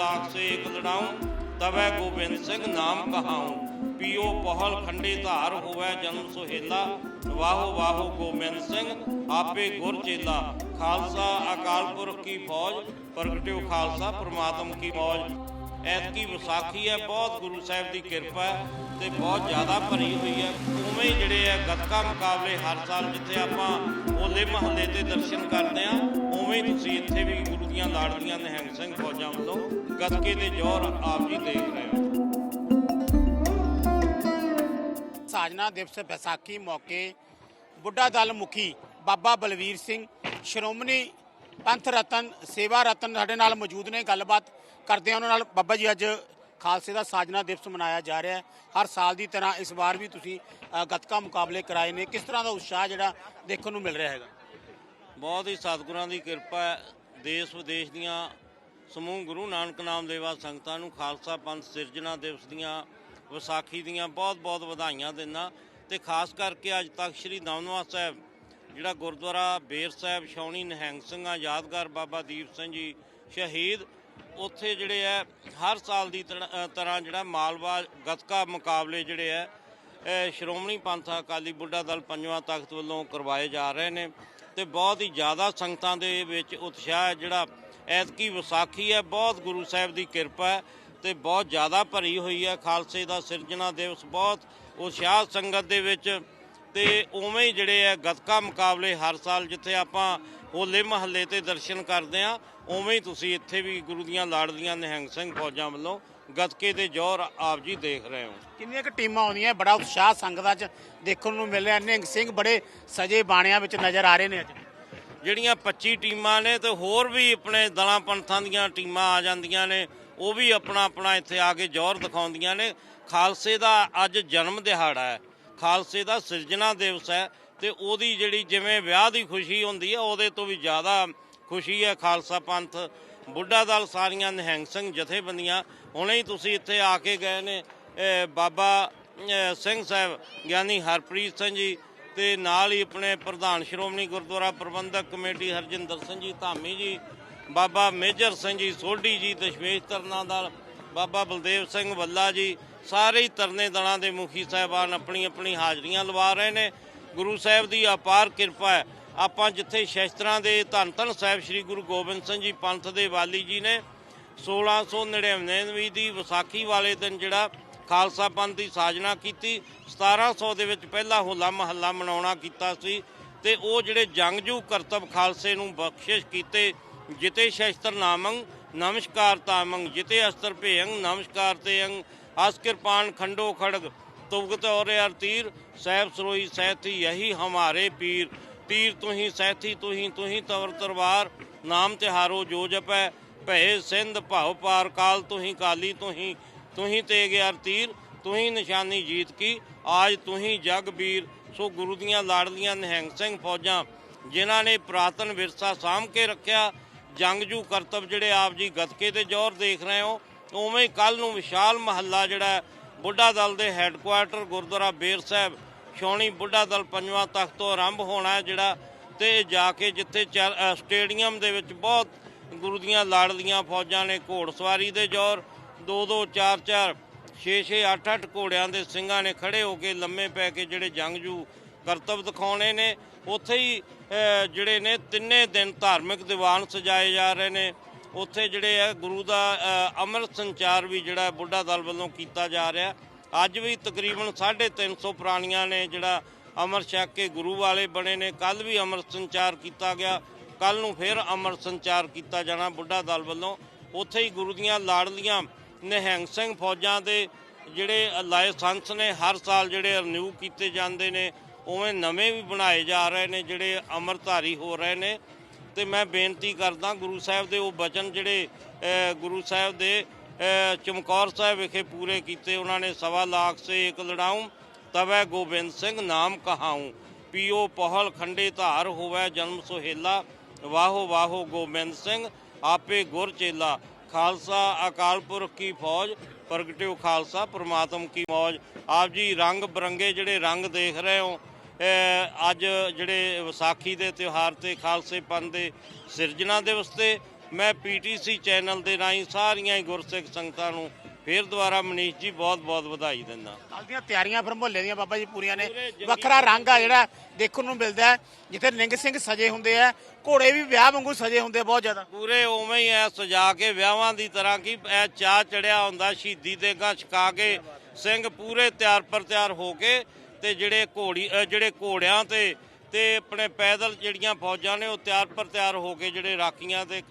ਲਾਖ ਸੇ ਇੱਕ ਲੜਾਉ, ਤਵੈ ਗੋਬਿੰਦ ਸਿੰਘ ਨਾਮ ਕਹਾਉ। ਪੀਓ ਪਹਲ ਖੰਡੇ ਧਾਰ ਹੋਵੇ ਜਨਮ ਸੁਹੇਲਾ। ਵਾਹੋ ਵਾਹੋ ਗੋਬਿੰਦ ਸਿੰਘ, ਆਪੇ ਗੁਰ ਚੇਲਾ। ਖਾਲਸਾ ਅਕਾਲ ਪੁਰਖ ਕੀ ਫੌਜ, ਪ੍ਰਗਟਿਓ ਖਾਲਸਾ ਪ੍ਰਮਾਤਮ ਕੀ ਮੌਜ। ਐਤਕੀ ਵਿਸਾਖੀ ਹੈ, ਬਹੁਤ ਗੁਰੂ ਸਾਹਿਬ ਦੀ ਕਿਰਪਾ ਤੇ ਬਹੁਤ ਜ਼ਿਆਦਾ ਭਰੀ ਹੋਈ ਹੈ। ਉਵੇਂ ਹੀ ਜਿਹੜੇ ਆ ਗੱਤਕਾ ਮੁਕਾਬਲੇ ਹਰ ਸਾਲ ਜਿੱਥੇ ਆਪਾਂ ਹੋਲੇ ਮਹੱਲੇ ਤੇ ਦਰਸ਼ਨ ਕਰਦੇ ਆ ਉਵੇਂ ਹੀ ਤੁਸੀਂ ਇੱਥੇ ਵੀ ਗੁਰੂ ਦੀਆਂ ਲਾੜੀਆਂ ਨਿਹੰਗ ਸਿੰਘ ਫੌਜਾਂ ਵੱਲੋਂ ਗੱਤਕੇ ਦੇ ਜੋਰ ਆਪ ਜੀ ਦੇਖ ਰਹੇ ਹੋ। ਸਾਜਨਾ ਦਿਵਸ ਵਿਸਾਖੀ ਮੌਕੇ ਬੁੱਢਾ ਦਲ ਮੁਖੀ ਬਾਬਾ ਬਲਵੀਰ ਸਿੰਘ, ਸ਼੍ਰੋਮਣੀ ਪੰਥ ਰਤਨ, ਸੇਵਾ ਰਤਨ ਸਾਡੇ ਨਾਲ ਮੌਜੂਦ ਨੇ। ਗੱਲਬਾਤ ਕਰਦੇ ਆ ਉਹਨਾਂ ਨਾਲ। ਬਾਬਾ ਜੀ, ਅੱਜ ਖਾਲਸੇ ਦਾ ਸਾਜਨਾ ਦਿਵਸ ਮਨਾਇਆ ਜਾ ਰਿਹਾ ਹੈ। ਹਰ ਸਾਲ ਦੀ ਤਰ੍ਹਾਂ ਇਸ ਵਾਰ ਵੀ ਤੁਸੀਂ ਗੱਤਕਾ ਮੁਕਾਬਲੇ ਕਰਾਏ ਨੇ। ਕਿਸ ਤਰ੍ਹਾਂ ਦਾ ਉਤਸ਼ਾਹ ਜਿਹੜਾ ਦੇਖਣ ਨੂੰ ਮਿਲ ਰਿਹਾ ਹੈਗਾ? ਬਹੁਤ ਹੀ ਸਤਿਗੁਰਾਂ ਦੀ ਕਿਰਪਾ ਹੈ। ਦੇਸ਼ ਵਿਦੇਸ਼ ਦੀਆਂ ਸਮੂਹ ਗੁਰੂ ਨਾਨਕ ਨਾਮ ਦੇਵਾ ਸੰਗਤਾਂ ਨੂੰ ਖਾਲਸਾ ਪੰਥ ਸਿਰਜਣਾ ਦਿਵਸ ਦੀਆਂ ਵਿਸਾਖੀ ਦੀਆਂ ਬਹੁਤ-ਬਹੁਤ ਵਧਾਈਆਂ ਦਿੰਦਾ। ਤੇ ਖਾਸ ਕਰਕੇ ਅੱਜ ਤੱਕ ਸ੍ਰੀ ਨਵਨਵਾ ਸਾਹਿਬ ਜਿਹੜਾ ਗੁਰਦੁਆਰਾ ਬੇਰ ਸਾਹਿਬ, ਛਾਉਣੀ, ਨਿਹੰਗ ਸਿੰਘਾਂ, ਯਾਦਗਾਰ ਬਾਬਾ ਦੀਪ ਸਿੰਘ ਜੀ ਸ਼ਹੀਦ, ਉੱਥੇ ਜਿਹੜੇ ਆ ਹਰ ਸਾਲ ਦੀ ਤਰ੍ਹਾਂ ਤਰ੍ਹਾਂ ਜਿਹੜਾ ਮਾਲਵਾ ਗਤਕਾ ਮੁਕਾਬਲੇ ਜਿਹੜੇ ਆ ਸ਼੍ਰੋਮਣੀ ਪੰਥ ਅਕਾਲੀ ਬੁੱਢਾ ਦਲ ਪੰਜਵਾਂ ਤਖਤ ਵੱਲੋਂ ਕਰਵਾਏ ਜਾ ਰਹੇ ਨੇ ਤੇ ਬਹੁਤ ਹੀ ਜ਼ਿਆਦਾ ਸੰਗਤਾਂ ਦੇ ਵਿੱਚ ਉਤਸ਼ਾਹ ਜਿਹੜਾ ਐਤਕੀ ਵਿਸਾਖੀ ਹੈ, ਬਹੁਤ ਗੁਰੂ ਸਾਹਿਬ ਦੀ ਕਿਰਪਾ ਹੈ ਤੇ ਬਹੁਤ ਜ਼ਿਆਦਾ ਭਰੀ ਹੋਈ ਹੈ, ਖਾਲਸੇ ਦਾ ਸਿਰਜਣਾ ਦਿਵਸ, ਬਹੁਤ ਉਤਸ਼ਾਹ ਸੰਗਤ ਦੇ ਵਿੱਚ ਤੇ ਉਵੇਂ ਹੀ ਜਿਹੜੇ ਆ ਗੱਤਕਾ ਮੁਕਾਬਲੇ ਹਰ ਸਾਲ ਜਿੱਥੇ ਆਪਾਂ ਹੋਲੇ ਮਹੱਲੇ ਤੇ ਦਰਸ਼ਨ ਕਰਦੇ ਆ ਉਵੇਂ ਹੀ ਤੁਸੀਂ ਇੱਥੇ ਵੀ ਗੁਰੂ ਦੀਆਂ ਲਾੜਲੀਆਂ ਨਿਹੰਗ ਸਿੰਘ ਫੌਜਾਂ ਵੱਲੋਂ ਗੱਤਕੇ ਦੇ ਜੋਰ ਆਪ ਜੀ ਦੇਖ ਰਹੇ ਹੋ। ਕਿੰਨੀਆਂ ਕੁ ਟੀਮਾਂ ਆਉਂਦੀਆਂ ਬੜਾ ਉਤਸ਼ਾਹ ਸੰਗਤਾਂ 'ਚ ਦੇਖਣ ਨੂੰ ਮਿਲ ਰਿਹਾ। ਨਿਹੰਗ ਸਿੰਘ ਬੜੇ ਸਜੇ ਬਾਣਿਆਂ ਵਿੱਚ ਨਜ਼ਰ ਆ ਰਹੇ ਨੇ ਅੱਜ। ਜਿਹੜੀਆਂ 25 ਟੀਮਾਂ ਨੇ ਤੇ ਹੋਰ ਵੀ ਆਪਣੇ ਦਲਾਂ ਪੰਥਾਂ ਦੀਆਂ ਟੀਮਾਂ ਆ ਜਾਂਦੀਆਂ ਨੇ ਉਹ ਵੀ ਆਪਣਾ ਆਪਣਾ ਇੱਥੇ ਆ ਕੇ ਜ਼ੋਰ ਦਿਖਾਉਂਦੀਆਂ ਨੇ। ਖਾਲਸੇ ਦਾ ਅੱਜ ਜਨਮ ਦਿਹਾੜਾ ਹੈ। ਖਾਲਸੇ ਦਾ ਸਿਰਜਣਾ ਦਿਵਸ ਹੈ ਤੇ ਉਹਦੀ ਜਿਹੜੀ ਜਿਵੇਂ ਵਿਆਹ ਦੀ ਖੁਸ਼ੀ ਹੁੰਦੀ ਹੈ, ਉਹਦੇ ਤੋਂ ਵੀ ਜ਼ਿਆਦਾ ਖੁਸ਼ੀ ਹੈ ਖਾਲਸਾ ਪੰਥ। ਬੁੱਢਾ ਦਲ ਸਾਰੀਆਂ ਨਿਹੰਗ ਸਿੰਘ ਜਥੇਬੰਦੀਆਂ, ਹੁਣੇ ਹੀ ਤੁਸੀਂ ਇੱਥੇ ਆ ਕੇ ਗਏ ਨੇ ਬਾਬਾ ਸਿੰਘ ਸਾਹਿਬ, ਗਿਆਨੀ ਹਰਪ੍ਰੀਤ ਸਿੰਘ ਜੀ ਤੇ ਨਾਲ ਹੀ ਆਪਣੇ ਪ੍ਰਧਾਨ ਸ਼੍ਰੋਮਣੀ ਗੁਰਦੁਆਰਾ ਪ੍ਰਬੰਧਕ ਕਮੇਟੀ ਹਰਜਿੰਦਰ ਸਿੰਘ ਜੀ, ਧਾਮੀ ਜੀ, ਬਾਬਾ ਮੇਜਰ ਸਿੰਘ ਜੀ, ਸੋਢੀ ਜੀ ਦਸ਼ਮੇਸ਼ ਤਰਨਾ ਦਲ, ਬਾਬਾ ਬਲਦੇਵ ਸਿੰਘ ਵੱਲਾ ਜੀ ਸਾਰੇ ਹੀ ਤਰਨੇ ਦਲਾਂ ਦੇ ਮੁਖੀ ਸਾਹਿਬਾਨ ਆਪਣੀ ਆਪਣੀ ਹਾਜ਼ਰੀਆਂ ਲਵਾ ਰਹੇ ਨੇ। ਗੁਰੂ ਸਾਹਿਬ ਦੀ ਅਪਾਰ ਕਿਰਪਾ ਹੈ। ਆਪਾਂ ਜਿੱਥੇ ਸ਼ਸਤਰਾਂ ਦੇ ਧੰਨ ਧੰਨ ਸਾਹਿਬ ਸ੍ਰੀ ਗੁਰੂ ਗੋਬਿੰਦ ਸਿੰਘ ਜੀ ਪੰਥ ਦੇ ਵਾਲੀ ਜੀ ਨੇ 1699 ਦੀ ਵਿਸਾਖੀ ਵਾਲੇ ਦਿਨ ਜਿਹੜਾ ਖਾਲਸਾ ਪੰਥ ਦੀ ਸਾਜਨਾ ਕੀਤੀ 1700 ਦੇ ਵਿੱਚ ਪਹਿਲਾ ਹੋਲਾ ਮਹੱਲਾ ਮਨਾਉਣਾ ਕੀਤਾ ਸੀ ਤੇ ਉਹ ਜਿਹੜੇ ਜੰਗਜੂ ਕਰਤਬ ਖਾਲਸੇ ਨੂੰ ਬਖਸ਼ਿਸ਼ ਕੀਤੇ, ਜਿਤੇ ਸ਼ਸਤਰ ਨਾਮੰ ਨਮਸਕਾਰ ਤਾਮੰ ਜਿਤੇ ਅਸਤਰ ਭੇਯੰ ਨਮਸਕਾਰ ਤੇਯੰ ਅਸ ਕਿਰਪਾਨ ਖੰਡੋ ਖੜਗ ਤੁਗਤ ਔਰ ਅਰ ਤੀਰ ਸਹਿਬ ਸਰੋਈ ਸਹਿਥੀ ਯਹੀ ਹਮਾਰੇ ਪੀਰ ਤੀਰ ਤੁਹੀਂ ਸਹਿਥੀ ਤੁਹੀਂ ਤੁਹੀਂ ਤਵਰ ਤਰਵਾਰ ਨਾਮ ਤਿਹਾਰੋ ਜੋ ਜਪੈ ਭੈ ਸਿੰਧ ਭਾਉ ਪਾਰ ਕਾਲ ਤੁਹੀ ਕਾਲੀ ਤੁਹੀ ਤੁਹੀ ਤੇ ਅਰ ਤੀਰ ਤੁਹੀਂ ਨਿਸ਼ਾਨੀ ਜੀਤ ਕੀ ਆਜ ਤੁਹੀ ਜਗ ਵੀਰ ਸੋ ਗੁਰੂ ਦੀਆਂ ਲਾੜਲੀਆਂ ਨਿਹੰਗ ਸਿੰਘ ਫੌਜਾਂ ਜਿਨ੍ਹਾਂ ਨੇ ਪ੍ਰਾਤਨ ਵਿਰਸਾ ਸਾਂਭ ਕੇ ਰੱਖਿਆ ਜੰਗਜੂ ਕਰਤਬ ਜਿਹੜੇ ਆਪ ਜੀ ਗਤਕੇ ਤੇ ਜ਼ੋਰ ਦੇਖ ਰਹੇ ਹੋ ਉਵੇਂ ਹੀ ਕੱਲ ਨੂੰ ਵਿਸ਼ਾਲ ਮਹੱਲਾ ਜਿਹੜਾ ਬੁੱਢਾ ਦਲ ਦੇ ਹੈੱਡਕੁਆਰਟਰ ਗੁਰਦੁਆਰਾ ਬੇਰ ਸਾਹਿਬ, ਛਾਉਣੀ ਬੁੱਢਾ ਦਲ ਪੰਜਵਾਂ ਤਖਤ ਤੋਂ ਆਰੰਭ ਹੋਣਾ ਹੈ ਜਿਹੜਾ ਤੇ ਜਾ ਕੇ ਜਿੱਥੇ ਚੱਲ- ਸਟੇਡੀਅਮ ਦੇ ਵਿੱਚ ਬਹੁਤ ਗੁਰੂ ਦੀਆਂ ਲਾੜਲੀਆਂ ਫੌਜਾਂ ਨੇ ਘੋੜਸਵਾਰੀ ਦੇ ਜ਼ੋਰ 2 2 4 4 6 6 8 8 ਘੋੜਿਆਂ ਦੇ ਸਿੰਘਾਂ ਨੇ ਖੜੇ ਹੋ ਕੇ ਲੰਮੇ ਪੈ ਕੇ ਜਿਹੜੇ ਜੰਗਜੂ ਕਰਤੱਵ ਦਿਖਾਉਣੇ ਨੇ। ਉੱਥੇ ਹੀ ਜਿਹੜੇ ਨੇ ਤਿੰਨੇ ਦਿਨ ਧਾਰਮਿਕ ਦੀਵਾਨ ਸਜਾਏ ਜਾ ਰਹੇ ਨੇ। ਉੱਥੇ ਜਿਹੜੇ ਆ, ਗੁਰੂ ਦਾ ਅੰਮ੍ਰਿਤ ਸੰਚਾਰ ਵੀ ਜਿਹੜਾ ਬੁੱਢਾ ਦਲ ਵੱਲੋਂ ਕੀਤਾ ਜਾ ਰਿਹਾ। ਅੱਜ ਵੀ ਤਕਰੀਬਨ 350 ਪ੍ਰਾਣੀਆਂ ਨੇ ਜਿਹੜਾ ਅੰਮ੍ਰਿਤ ਛਕ ਕੇ ਗੁਰੂ ਵਾਲੇ ਬਣੇ ਨੇ। ਕੱਲ ਵੀ ਅੰਮ੍ਰਿਤ ਸੰਚਾਰ ਕੀਤਾ ਗਿਆ। ਕੱਲ ਨੂੰ ਫਿਰ ਅੰਮ੍ਰਿਤ ਸੰਚਾਰ ਕੀਤਾ ਜਾਣਾ ਬੁੱਢਾ ਦਲ ਵੱਲੋਂ। ਉੱਥੇ ਹੀ ਗੁਰੂ ਦੀਆਂ ਲਾੜਲੀਆਂ ਨਿਹੰਗ ਸਿੰਘ ਫੌਜਾਂ ਦੇ ਜਿਹੜੇ ਲਾਇਸੈਂਸ ਨੇ, ਹਰ ਸਾਲ ਜਿਹੜੇ ਰਿਨਿਊ ਕੀਤੇ ਜਾਂਦੇ ਨੇ, ਉਵੇਂ ਨਵੇਂ ਵੀ ਬਣਾਏ ਜਾ ਰਹੇ ਨੇ, ਜਿਹੜੇ ਅਮਰਧਾਰੀ ਹੋ ਰਹੇ ਨੇ। ਤੇ ਮੈਂ ਬੇਨਤੀ ਕਰਦਾ ਗੁਰੂ ਸਾਹਿਬ ਦੇ ਉਹ ਬਚਨ ਜਿਹੜੇ ਗੁਰੂ ਸਾਹਿਬ ਦੇ ਚਮਕੌਰ ਸਾਹਿਬ ਵਿਖੇ ਪੂਰੇ ਕੀਤੇ, ਉਹਨਾਂ ਨੇ ਸਵਾ ਲੱਖ ਸੇ ਇੱਕ ਲੜਾਉ, ਤਵੈ ਗੋਬਿੰਦ ਸਿੰਘ ਨਾਮ ਕਹਾਉ। ਪੀਓ ਪਹਲ ਖੰਡੇ ਧਾਰ ਹੋਵੇ ਜਨਮ ਸੁਹੇਲਾ, ਵਾਹੋ ਵਾਹੋ ਗੋਬਿੰਦ ਸਿੰਘ, ਆਪੇ ਗੁਰ ਚੇਲਾ। ਖਾਲਸਾ ਅਕਾਲ ਪੁਰਖ ਕੀ ਫੌਜ, ਪ੍ਰਗਟਿਓ ਖਾਲਸਾ ਪ੍ਰਮਾਤਮ ਕੀ ਮੌਜ। ਆਪ ਜੀ ਰੰਗ ਬਰੰਗੇ ਜਿਹੜੇ ਰੰਗ ਦੇਖ ਰਹੇ ਹੋ ਅੱਜ ਜਿਹੜੇ ਵਿਸਾਖੀ ਦੇ ਤਿਉਹਾਰ ਤੇ ਖਾਲਸੇ ਪੰਥ ਦੇ ਸਿਰਜਣਾ ਦਿਵਸ ਤੇ ਮੈਂ ਪੀਟੀਸੀ ਚੈਨਲ ਦੇ ਰਾਹੀਂ ਸਾਰੀਆਂ ਹੀ ਗੁਰਸਿੱਖ ਸੰਗਤਾਂ ਨੂੰ ਫੇਰ ਦੁਬਾਰਾ ਮਨੀਸ਼ ਜੀ ਬਹੁਤ ਬਹੁਤ ਵਧਾਈ ਦਿੰਦਾ। ਕੱਲ ਦੀਆਂ ਤਿਆਰੀਆਂ ਫਿਰ ਮੁਹੱਲੇ ਦੀਆਂ ਬਾਬਾ ਜੀ ਪੂਰੀਆਂ ਨੇ। ਵੱਖਰਾ ਰੰਗ ਆ ਜਿਹੜਾ ਦੇਖਣ ਨੂੰ ਮਿਲਦਾ ਹੈ ਜਿੱਥੇ ਨਿੰਗ ਸਿੰਘ ਸਜੇ ਹੁੰਦੇ ਆ ਘੋੜੇ ਵੀ ਵਿਆਹ ਵਾਂਗੂ ਸਜੇ ਹੁੰਦੇ ਬਹੁਤ ਜ਼ਿਆਦਾ। ਪੂਰੇ ਉਵੇਂ ਹੀ ਐ ਸਜਾ ਕੇ ਵਿਆਹਾਂ ਦੀ ਤਰ੍ਹਾਂ ਕੀ ਐ ਚਾਹ ਚੜਿਆ ਹੁੰਦਾ ਸ਼ਹੀਦੀ ਦੇ ਗਾਂ ਛਕਾ ਕੇ ਸਿੰਘ ਪੂਰੇ ਤਿਆਰ ਪਰ ਤਿਆਰ ਹੋ ਕੇ ਤੇ ਜਿਹੜੇ ਘੋੜੀ ਜਿਹੜੇ ਘੋੜਿਆਂ ਤੇ ਤੇ ਆਪਣੇ ਪੈਦਲ ਜਿਹੜੀਆਂ ਫੌਜਾਂ ਨੇ ਉਹ ਤਿਆਰ ਪਰ ਤਿਆਰ ਹੋ ਕੇ ਜਿਹੜੇ ਰਾਖੀਆਂ ਤੇ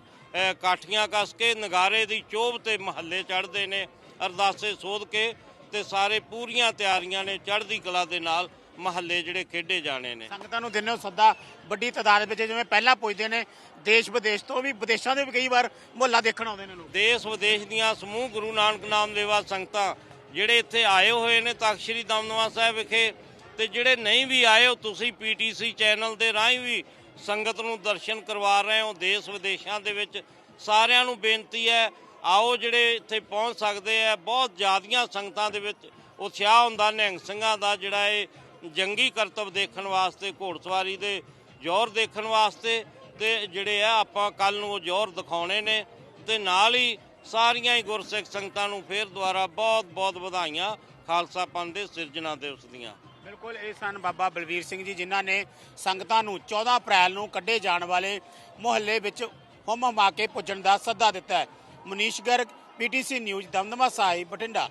ਕਾਠੀਆਂ ਕੱਸ ਕੇ ਨਗਾਰੇ ਦੀ ਚੋਭ ਤੇ ਮਹੱਲੇ ਚੜ੍ਹਦੇ ਨੇ ਅਰਦਾਸੇ ਸੋਧ ਕੇ ਤੇ ਸਾਰੇ ਪੂਰੀਆਂ ਤਿਆਰੀਆਂ ਨੇ ਚੜ੍ਹਦੀ ਕਲਾ ਦੇ ਨਾਲ ਮਹੱਲੇ ਜਿਹੜੇ ਖੇਡੇ ਜਾਣੇ ਨੇ। ਸੰਗਤਾਂ ਨੂੰ ਹੋ ਸੱਦਾ ਵੱਡੀ ਤਾਦਾਦ ਵਿੱਚ ਜਿਵੇਂ ਪਹਿਲਾਂ ਪੁੱਜਦੇ ਨੇ ਦੇਸ਼ ਵਿਦੇਸ਼ ਤੋਂ ਵੀ ਵਿਦੇਸ਼ਾਂ ਦੇ ਵੀ ਕਈ ਵਾਰ ਮੁਹੱਲਾ ਦੇਖਣ ਆਉਂਦੇ ਨੇ ਲੋਕ। ਦੇਸ਼ ਵਿਦੇਸ਼ ਦੀਆਂ ਸਮੂਹ ਗੁਰੂ ਨਾਨਕ ਨਾਮ ਲੇਵਾ ਸੰਗਤਾਂ ਜਿਹੜੇ ਇੱਥੇ ਆਏ ਹੋਏ ਨੇ ਤਖਤ ਸ੍ਰੀ ਦਮਦਮਾ ਸਾਹਿਬ ਵਿਖੇ ਤੇ ਜਿਹੜੇ ਨਹੀਂ ਵੀ ਆਏ ਹੋ ਤੁਸੀਂ ਪੀਟੀਸੀ ਚੈਨਲ ਦੇ ਰਾਹੀਂ ਵੀ ਸੰਗਤ ਨੂੰ ਦਰਸ਼ਨ ਕਰਵਾ ਰਹੇ ਹੋ। ਦੇਸ਼ ਵਿਦੇਸ਼ਾਂ ਦੇ ਵਿੱਚ ਸਾਰਿਆਂ ਨੂੰ ਬੇਨਤੀ ਹੈ, ਆਓ ਜਿਹੜੇ ਇੱਥੇ ਪਹੁੰਚ ਸਕਦੇ ਆ, ਬਹੁਤ ਜ਼ਿਆਦੀਆਂ ਸੰਗਤਾਂ ਦੇ ਵਿੱਚ ਉਤਸ਼ਾਹ ਹੁੰਦਾ ਨਿਹੰਗ ਸਿੰਘਾਂ ਦਾ ਜਿਹੜਾ ਇਹ ਜੰਗੀ ਕਰਤੱਵ ਦੇਖਣ ਵਾਸਤੇ ਘੋੜਸਵਾਰੀ ਦੇ ਜੋਰ ਦੇਖਣ ਵਾਸਤੇ ਤੇ ਜਿਹੜੇ ਆ ਆਪਾਂ ਕੱਲ ਨੂੰ ਉਹ ਜੋਰ ਦਿਖਾਉਣੇ ਨੇ ਤੇ ਨਾਲ ਹੀ ਸਾਰੀਆਂ ਹੀ ਗੁਰਸਿੱਖ ਸੰਗਤਾਂ ਨੂੰ ਫੇਰ ਦੁਆਰਾ ਬਹੁਤ ਬਹੁਤ ਵਧਾਈਆਂ, ਖਾਲਸਾ ਪੰਥ ਦੇ ਸਿਰਜਣਾ ਦਿਵਸ ਦੀਆਂ। ਬਿਲਕੁਲ, ਇਹ ਸਨ ਬਾਬਾ ਬਲਵੀਰ ਸਿੰਘ ਜੀ, ਜਿਨ੍ਹਾਂ ਨੇ ਸੰਗਤਾਂ ਨੂੰ 14 ਅਪ੍ਰੈਲ ਨੂੰ ਕੱਢੇ ਜਾਣ ਵਾਲੇ ਮੁਹੱਲੇ ਵਿੱਚ ਹੁੰਮ ਹੁਮਾ ਕੇ ਪੁੱਜਣ ਦਾ ਸੱਦਾ ਦਿੱਤਾ ਹੈ। Manish Garg PTC News, Damdama Sahib, Bathinda.